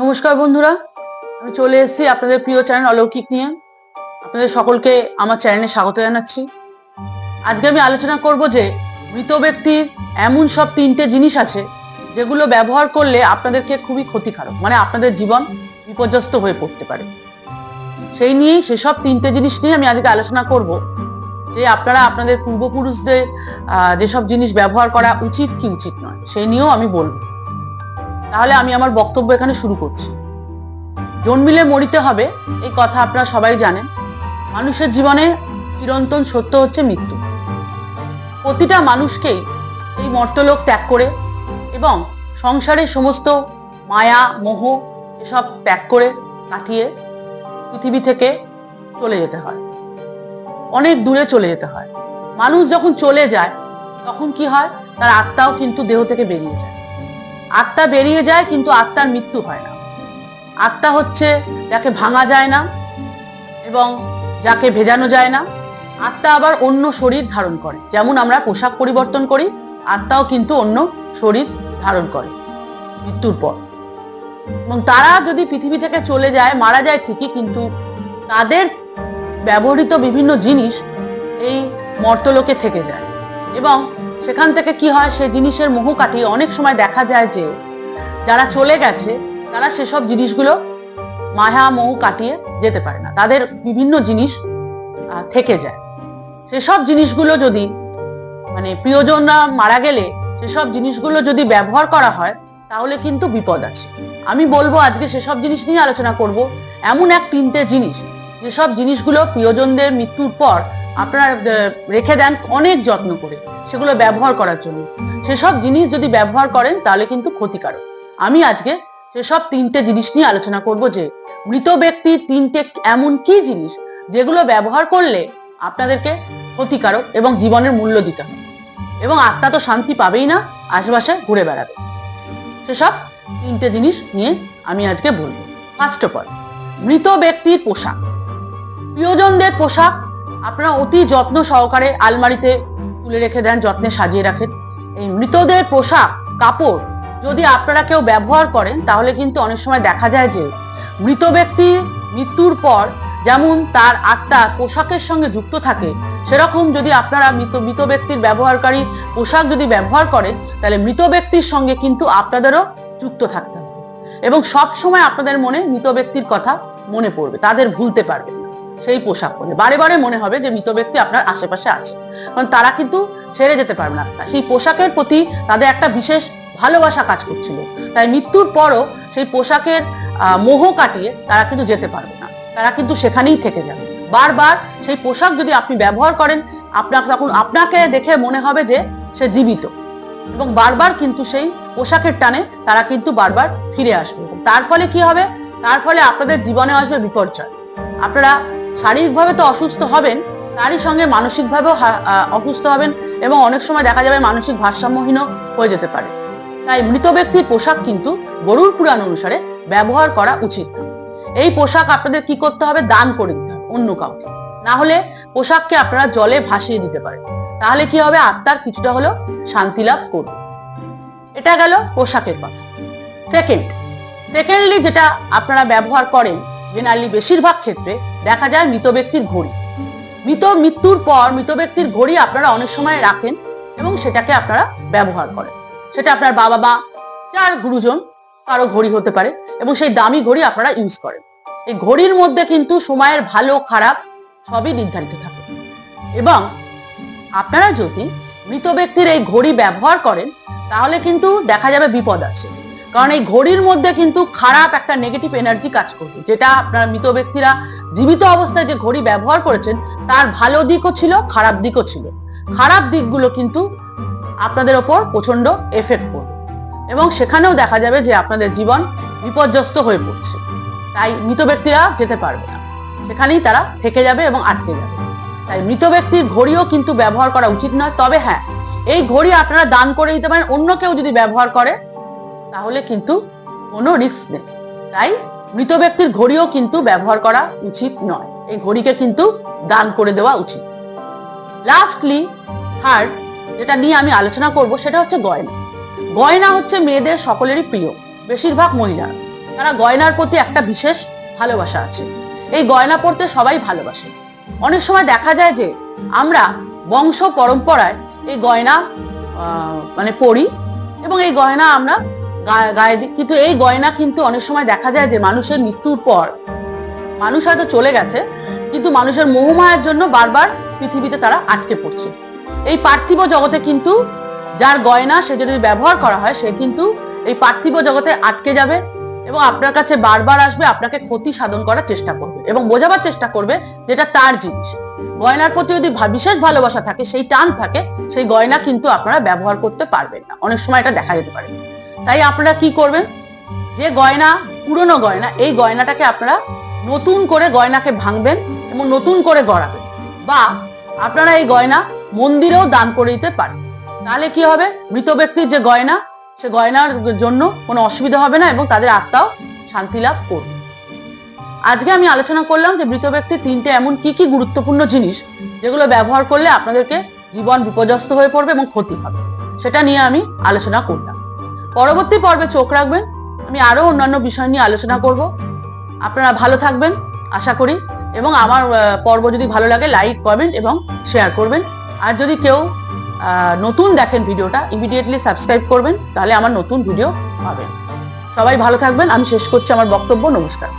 নমস্কার বন্ধুরা, আমি চলে এসেছি আপনাদের প্রিয় চ্যানেল অলৌকিক নিয়ে। আপনাদের সকলকে আমার চ্যানেলে স্বাগত জানাচ্ছি। আজকে আমি আলোচনা করব যে, মৃত ব্যক্তির এমন সব তিনটে জিনিস আছে, যেগুলো ব্যবহার করলে আপনাদেরকে খুবই ক্ষতিকারক মানে আপনাদের জীবন বিপর্যস্ত হয়ে পড়তে পারে। সেই নিয়েই সেসব তিনটে জিনিস নিয়ে আমি আজকে আলোচনা করব, যে আপনারা আপনাদের পূর্বপুরুষদের যেসব জিনিস ব্যবহার করা উচিত কি উচিত নয়, সেই নিয়েও আমি বলব। তাহলে আমি আমার বক্তব্য এখানে শুরু করছি। জন্মিলে মরিতে হবে, এই কথা আপনারা সবাই জানেন। মানুষের জীবনে চিরন্তন সত্য হচ্ছে মৃত্যু। প্রতিটা মানুষকেই এই মর্তলোক ত্যাগ করে এবং সংসারের সমস্ত মায়া, মোহ এসব ত্যাগ করে কাটিয়ে পৃথিবী থেকে চলে যেতে হয়। অনেক দূরে চলে যেতে হয়। মানুষ যখন চলে যায়, তখন কি হয়? তার আত্মাও কিন্তু দেহ থেকে বেরিয়ে যায়। আত্মা বেরিয়ে যায়, কিন্তু আত্মার মৃত্যু হয় না। আত্মা হচ্ছে যাকে ভাঙা যায় না এবং যাকে ভেজানো যায় না। আত্মা আবার অন্য শরীর ধারণ করে। যেমন আমরা পোশাক পরিবর্তন করি, আত্মাও কিন্তু অন্য শরীর ধারণ করে মৃত্যুর পর। এবং তারা যদি পৃথিবী থেকে চলে যায়, মারা যায় ঠিকই, কিন্তু তাদের ব্যবহৃত বিভিন্ন জিনিস এই মর্তলোকে থেকে যায়। এবং সেখান থেকে কি হয় সে জিনিসের মোহ কাটিয়ে অনেক সময় দেখা যায় যে, যারা চলে গেছে, তারা সেসব জিনিসগুলো মায়া মোহ কাটিয়ে যেতে পারে না। তাদের বিভিন্ন জিনিস থেকে যায়। সেসব জিনিসগুলো যদি মানে প্রিয়জনরা মারা গেলে, সেসব জিনিসগুলো যদি ব্যবহার করা হয়, তাহলে কিন্তু বিপদ আছে। আমি বলব আজকে সেসব জিনিস নিয়ে আলোচনা করব। এমন এক তিনটে জিনিস, যেসব জিনিসগুলো প্রিয়জনদের মৃত্যুর পর আপনারা রেখে দেন অনেক যত্ন করে সেগুলো ব্যবহার করার জন্য। সেসব জিনিস যদি ব্যবহার করেন তাহলে কিন্তু ক্ষতিকারক। আমি আজকে সেসব তিনটে জিনিস নিয়ে আলোচনা করব যে, মৃত ব্যক্তির তিনটে এমন কি জিনিস যেগুলো ব্যবহার করলে আপনাদেরকে ক্ষতিকারক এবং জীবনের মূল্য দিতে হবে এবং আত্মা তো শান্তি পাবেই না, আশেপাশে ঘুরে বেড়াবে। সেসব তিনটে জিনিস নিয়ে আমি আজকে বলব। ফার্স্ট অফ অল মৃত ব্যক্তির পোশাক। প্রিয়জনদের পোশাক আপনারা অতি যত্ন সহকারে আলমারিতে তুলে রেখে দেন, যত্নে সাজিয়ে রাখেন। এই মৃতদের পোশাক, কাপড় যদি আপনারা কেউ ব্যবহার করেন, তাহলে কিন্তু অনেক সময় দেখা যায় যে মৃত ব্যক্তি মৃত্যুর পর যেমন তার আত্মা পোশাকের সঙ্গে যুক্ত থাকে, সেরকম যদি আপনারা মৃত মৃত ব্যক্তির ব্যবহারকারী পোশাক যদি ব্যবহার করেন, তাহলে মৃত ব্যক্তির সঙ্গে কিন্তু আপনাদেরও যুক্ত থাকতে হবে। এবং সব সময় আপনাদের মনে মৃত ব্যক্তির কথা মনে পড়বে, তাদের ভুলতে পারবে সেই পোশাক পরে। বারে বারে মনে হবে যে মৃত ব্যক্তি আপনার আশেপাশে আছে। কারণ তারা কিন্তু ছেড়ে যেতে পারবে না। সেই পোশাকের প্রতি তাদের একটা বিশেষ ভালোবাসা কাজ করছিল। তাই মৃত্যুর পরও সেই পোশাকের মোহ কাটিয়ে তারা কিন্তু যেতে পারবে না। তারা কিন্তু সেখানেই থেকে যাবে। বারবার সেই পোশাক যদি আপনি ব্যবহার করেন, আপনার তখন আপনাকে দেখে মনে হবে যে সে জীবিত। এবং বারবার কিন্তু সেই পোশাকের টানে তারা কিন্তু বারবার ফিরে আসবে। তার ফলে কি হবে? তার ফলে আপনাদের জীবনে আসবে বিপর্যয়। আপনারা শারীরিকভাবে তো অসুস্থ হবেন, তারই সঙ্গে মানসিকভাবেও অসুস্থ হবেন এবং অনেক সময় দেখা যাবে মানসিক ভারসাম্যহীনও হয়ে যেতে পারে। তাই মৃত ব্যক্তির পোশাক কিন্তু গরুর পুরাণ অনুসারে ব্যবহার করা উচিত এই পোশাক আপনাদের কি করতে হবে? দান করে দিতে হবে অন্য কাউকে। না হলে পোশাককে আপনারা জলে ভাসিয়ে দিতে পারেন। তাহলে কি হবে? আত্মার কিছুটা হলেও শান্তি লাভ করবে। এটা গেল পোশাকের কথা। সেকেন্ড সেকেন্ডলি যেটা আপনারা ব্যবহার করেন জেনারেলি বেশিরভাগ ক্ষেত্রে দেখা যায় মৃত ব্যক্তির ঘড়ি। মৃত মৃত্যুর পর মৃত ব্যক্তির ঘড়ি আপনারা অনেক সময় রাখেন এবং সেটাকে আপনারা ব্যবহার করেন। সেটা আপনার বাবা মা, যার গুরুজন, কারও ঘড়ি হতে পারে এবং সেই দামি ঘড়ি আপনারা ইউজ করেন। এই ঘড়ির মধ্যে কিন্তু সময়ের ভালো, খারাপ সবই নির্ধারিত থাকে। এবং আপনারা যদি মৃত ব্যক্তির এই ঘড়ি ব্যবহার করেন, তাহলে কিন্তু দেখা যাবে বিপদ আছে। কারণ এই ঘড়ির মধ্যে কিন্তু খারাপ একটা নেগেটিভ এনার্জি কাজ করবে। যেটা আপনার মৃত ব্যক্তিরা জীবিত অবস্থায় যে ঘড়ি ব্যবহার করেছেন, তার ভালো দিকও ছিল, খারাপ দিকও ছিল। খারাপ দিকগুলো কিন্তু আপনাদের ওপর প্রচণ্ড এফেক্ট পড়বে। এবং সেখানেও দেখা যাবে যে আপনাদের জীবন বিপর্যস্ত হয়ে পড়ছে। তাই মৃত ব্যক্তিরা যেতে পারবে না। সেখানেই তারা থেকে যাবে এবং আটকে যাবে। তাই মৃত ব্যক্তির ঘড়িও কিন্তু ব্যবহার করা উচিত নয়। তবে হ্যাঁ এই ঘড়ি আপনারা দান করে দিতে পারেন। অন্য কেউ যদি ব্যবহার করে তাহলে কিন্তু কোনো রিস্ক নেই। তাই মৃত ব্যক্তির ঘড়িও কিন্তু ব্যবহার করা উচিত নয়। এই ঘড়িকে কিন্তু দান করে দেওয়া উচিত। লাস্টলি থার্ড যেটা নিয়ে আমি আলোচনা করব সেটা হচ্ছে গয়না। গয়না হচ্ছে মেয়েদের সকলেরই প্রিয়, বেশিরভাগ মহিলা তারা গয়নার প্রতি একটা বিশেষ ভালোবাসা আছে। এই গয়না পরতে সবাই ভালোবাসে। অনেক সময় দেখা যায় যে আমরা বংশ পরম্পরায় এই গয়না মানে পরি এবং এই গয়না আমরা গায়ে কিন্তু এই গয়না কিন্তু অনেক সময় দেখা যায় যে মানুষের মৃত্যুর পর। মানুষ হয়তো চলে গেছে, কিন্তু মানুষের মোহমায়ার জন্য বারবার পৃথিবীতে তারা আটকে পড়ছে। এই পার্থিব জগতে কিন্তু যার গয়না সে যদি ব্যবহার করা হয়, সে কিন্তু এই পার্থিব জগতে আটকে যাবে এবং আপনার কাছে বারবার আসবে, আপনাকে ক্ষতি সাধন করার চেষ্টা করবে এবং বোঝাবার চেষ্টা করবে যেটা তার জিনিস। গয়নার প্রতি যদি বিশেষ ভালোবাসা থাকে, সেই টান থাকে, সেই গয়না কিন্তু আপনারা ব্যবহার করতে পারবেন না। অনেক সময় এটা দেখা যেতে পারে। তাই আপনারা কি করবেন? যে গয়না, পুরনো গয়না, এই গয়নাটাকে আপনারা নতুন করে গয়নাকে ভাঙবেন এবং নতুন করে গড়াবেন। বা আপনারা এই গয়না মন্দিরেও দান করে দিতে পারেন। তাহলে কি হবে? মৃত ব্যক্তির যে গয়না, সে গয়নার জন্য কোনো অসুবিধা হবে না এবং তাদের আত্মাও শান্তি লাভ করবে। আজকে আমি আলোচনা করলাম যে মৃত ব্যক্তির তিনটে এমন কি কি গুরুত্বপূর্ণ জিনিস যেগুলো ব্যবহার করলে আপনাদেরকে জীবন বিপর্যস্ত হয়ে পড়বে এবং ক্ষতি হবে। সেটা নিয়ে আমি আলোচনা করলাম। পরবর্তী পর্বে চোখ রাখবেন। আমি আরও অন্যান্য বিষয় নিয়ে আলোচনা করব। আপনারা ভালো থাকবেন, আশা করি। এবং আমার পর্ব যদি ভালো লাগে লাইক কমেন্ট এবং শেয়ার করবেন। আর যদি কেউ নতুন দেখেন ভিডিওটা ইমিডিয়েটলি সাবস্ক্রাইব করবেন, তাহলে আমার নতুন ভিডিও পাবেন। সবাই ভালো থাকবেন। আমি শেষ করছি আমার বক্তব্য। নমস্কার।